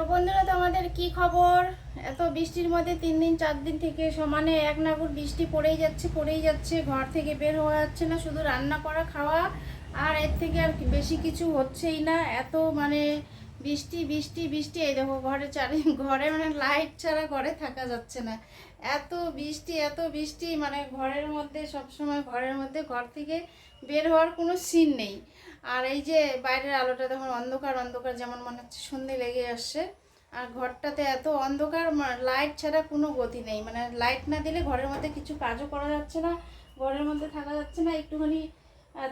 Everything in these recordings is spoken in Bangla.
তো বন্ধুরা, তোমাদের কি খবর? এত বৃষ্টির মধ্যে তিন দিন, চার দিন থেকে সমানে এক নাগর বৃষ্টি পড়েই যাচ্ছে পড়েই যাচ্ছে, ঘর থেকে বের হওয়া যাচ্ছে না, শুধু রান্না করা, খাওয়া, আর এর থেকে আর বেশি কিছু হচ্ছেই না। এত মানে বৃষ্টি বৃষ্টি বৃষ্টি, এই দেখো ঘরে চারি, ঘরে মানে লাইট ছাড়া ঘরে থাকা যাচ্ছে না। এত বৃষ্টি এত বৃষ্টি মানে ঘরের মধ্যে, সবসময় ঘরের মধ্যে, ঘর থেকে বের হওয়ার কোনো সিন নেই। আর এই যে বাইরের আলোটা তখন অন্ধকার অন্ধকার যেমন মনে হচ্ছে সন্ধে লেগে আসছে। আর ঘরটাতে এত অন্ধকার লাইট ছাড়া কোনো গতি নেই। মানে লাইট না দিলে ঘরের মধ্যে কিছু কাজও করা যাচ্ছে না, ঘরের মধ্যে থাকা যাচ্ছে না। একটুখানি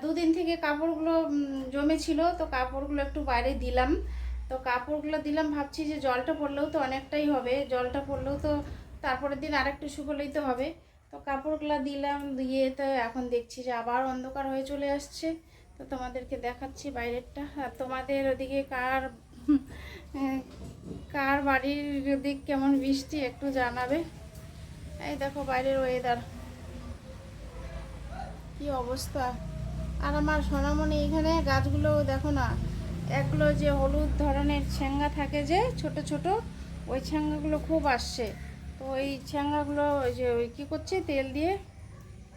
দুদিন থেকে কাপড়গুলো জমেছিল, তো কাপড়গুলো একটু বাইরে দিলাম। তো কাপড়গুলো দিলাম, ভাবছি যে জলটা পড়লেও তো অনেকটাই হবে। জলটা পড়লেও তো তারপরের দিন আরেকটু শুকোলেই তো হবে। তো কাপড়গুলো দিলাম, দিয়ে তো এখন দেখছি যে আবার অন্ধকার হয়ে চলে আসছে। তো তোমাদেরকে দেখাচ্ছি বাইরেরটা। আর তোমাদের ওদিকে কার কার বাড়ির দিক কেমন বৃষ্টি একটু জানাবে। এই দেখো বাইরের ওয়েদার কি অবস্থা। আর আমার সোনামণি এখানে গাছগুলো দেখো না এগুলো যে হলুদ ধরনের ছ্যাঙ্গা থাকে যে, ছোট ছোট, ওই ছ্যাঙ্গাগুলো খুব আসছে। তো ওই ছ্যাঙ্গাগুলো ওই যে ওই কী করছে, তেল দিয়ে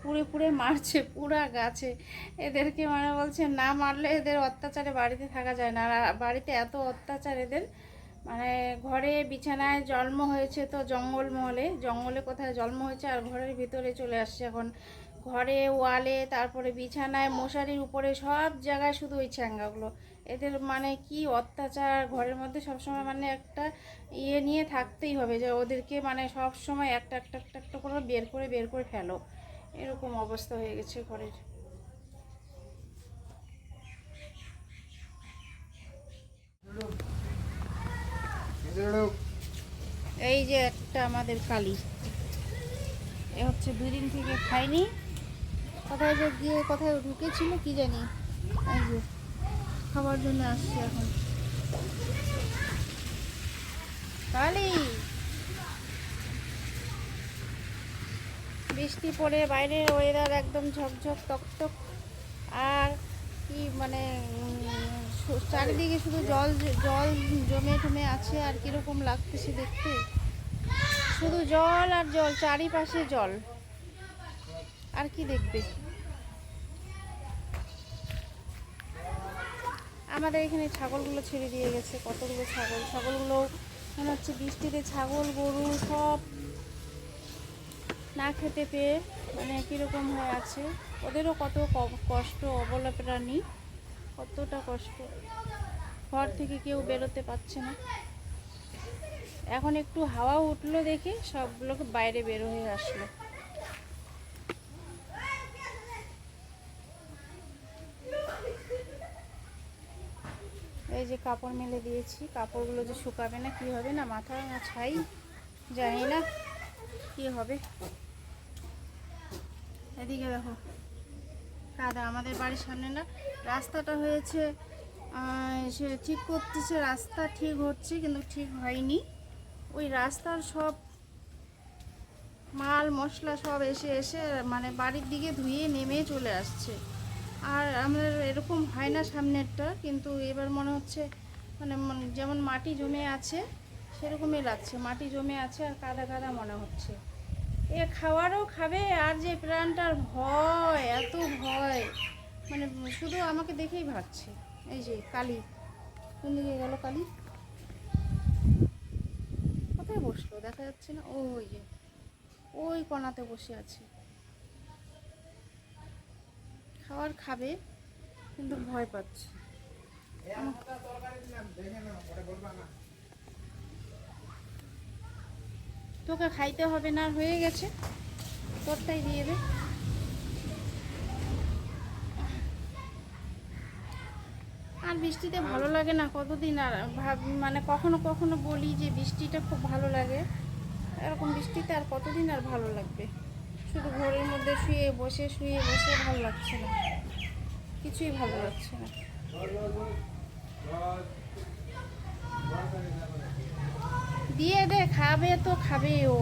পুড়ে পুড়ে মারছে পুরা গাছে। এদেরকে মানে বলছে, না মারলে এদের অত্যাচারে বাড়িতে থাকা যায় না। বাড়িতে এত অত্যাচার এদের। মানে ঘরে বিছানায় জন্ম হয়েছে তো জঙ্গলমহলে। জঙ্গলে কোথায় জন্ম হয়েছে আর ঘরের ভিতরে চলে আসছে এখন। ঘরে ওয়ালে, তারপরে বিছানায়, মশারির উপরে, সব জায়গায় শুধু ওই ছ্যাঙ্গাগুলো। এদের মানে কি অত্যাচার? ঘরের মধ্যে সবসময় মানে একটা ইয়ে নিয়ে থাকতেই হবে যে ওদেরকে মানে সব সময় একটা একটা একটা একটা করে বের করে বের করে ফেলো। এরকম অবস্থা হয়ে গেছে ঘরের। এই যে একটা আমাদের কালি। এ হচ্ছে দুই দিন থেকে খাইনি। কোথায় যে গিয়ে কোথায় ঢুকেছিল কি জানি। খাবার জন্য আসছে এখন। কালি বৃষ্টি পড়ে, বাইরের ওয়েদার একদম ঝকঝক টকটক আর কি মানে চারিদিকে শুধু জল জল জমে টমে আছে, আর কীরকম লাগতেছে দেখতে? শুধু জল আর জল, চারিপাশে জল। আর কি দেখবে? আমাদের এখানে ছাগলগুলো ছেড়ে দিয়ে গেছে, কতগুলো ছাগল? ছাগলগুলো মনে হচ্ছে বৃষ্টিতে ছাগল, গরু সব না খেতে পেয়ে মানে কীরকম হয়ে আছে। ওদেরও কত কষ্ট অবলা প্রাণী কতটা কষ্ট। ঘর থেকে কেউ বেরোতে পারছে না। এখন একটু হাওয়া উঠল দেখে সবগুলোকে বাইরে বের হয়ে আসলো। এই যে কাপড় মেলে দিয়েছি, কাপড়গুলো যে শুকাবে না, কি হবে না, মাথা না ছাই, জানি না কি হবে। এদিকে দেখো কাদা আমাদের বাড়ির সামনে না, রাস্তাটা হয়েছে সে ঠিক করতেছে, রাস্তা ঠিক হচ্ছে, কিন্তু ঠিক হয়নি। ওই রাস্তার সব মাল, মশলা সব এসে এসে মানে বাড়ির দিকে ধুয়ে নেমে চলে আসছে। আর আমাদের এরকম হয় না সামনেরটা, কিন্তু এবার মনে হচ্ছে মানে যেমন মাটি জমে আছে, সেরকমই লাগছে। মাটি জমে আছে আর কাদা কাদা মনে হচ্ছে। এ খাওয়ারও খাবে আর যে প্রাণটার ভয়, এত ভয়। মানে শুধু আমাকে দেখেই ভাবছে। এই যে কালি। কোন দিকে গেল কালি? কোথায় বসল? দেখা যাচ্ছে না। ওই যে, ওই কণাতে বসে আছে। খাবার খাবে, কিন্তু ভয় পাচ্ছে। তোকে খাইতে হবে না, হয়ে গেছে। তোরটাই দিয়ে দে। আর বৃষ্টিতে ভালো লাগে না কতদিন আর ভাব মানে কখনো কখনো বলি যে বৃষ্টিটা খুব ভালো লাগে। এরকম বৃষ্টিতে আর কতদিন আর ভালো লাগবে? শুধু ঘরের মধ্যে শুয়ে বসে শুয়ে বসে ভালো লাগছে না। কিছুই ভালো লাগছে না। দিয়ে দে, খাবে তো, খাবে ও।